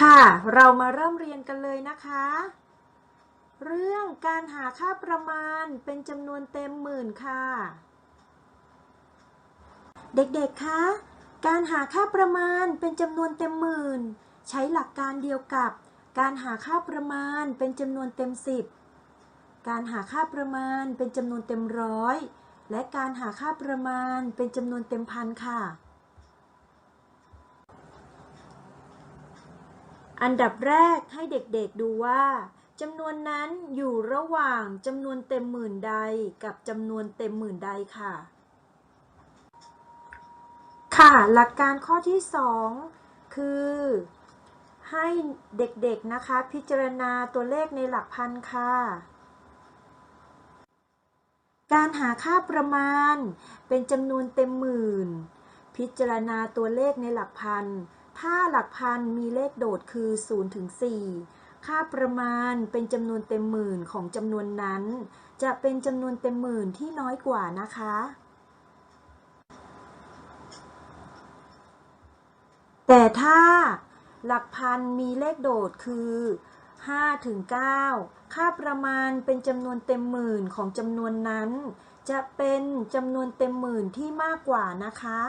ค่ะ เรามาเริ่มเรียนกันเลยนะคะ เรื่องการหาค่าประมาณเป็นจำนวนเต็มหมื่นค่ะ เด็กๆ คะ การหาค่าประมาณเป็นจำนวนเต็มหมื่น ใช้หลักการเดียวกับ การหาค่าประมาณเป็นจำนวนเต็มสิบการหาค่าประมาณเป็นจำนวนเต็มร้อย และการหาค่าประมาณเป็นจำนวนเต็มพันค่ะ อันดับแรกให้เด็กๆดูว่าจำนวนนั้นอยู่ระหว่างจำนวนเต็มหมื่นใดกับจำนวนเต็มหมื่นใดค่ะ ค่ะหลักการข้อที่ 2 คือ ให้เด็กๆนะคะ พิจารณาตัวเลขในหลักพันค่ะ การหาค่าประมาณเป็นจำนวนเต็มหมื่น พิจารณาตัวเลขในหลักพัน ถ้าหลักพันมีเลขโดดคือ 0 ถึง 4 ค่าประมาณเป็นจำนวนเต็มหมื่นของจำนวนนั้น จะเป็นจำนวนเต็มหมื่นที่น้อยกว่านะคะ แต่ถ้าหลักพันมีเลขโดดคือ5ถึง9ค่าประมาณเป็นจำนวนเต็มหมื่นของจำนวนนั้น จะเป็นจำนวนเต็มหมื่นที่มากกว่านะคะ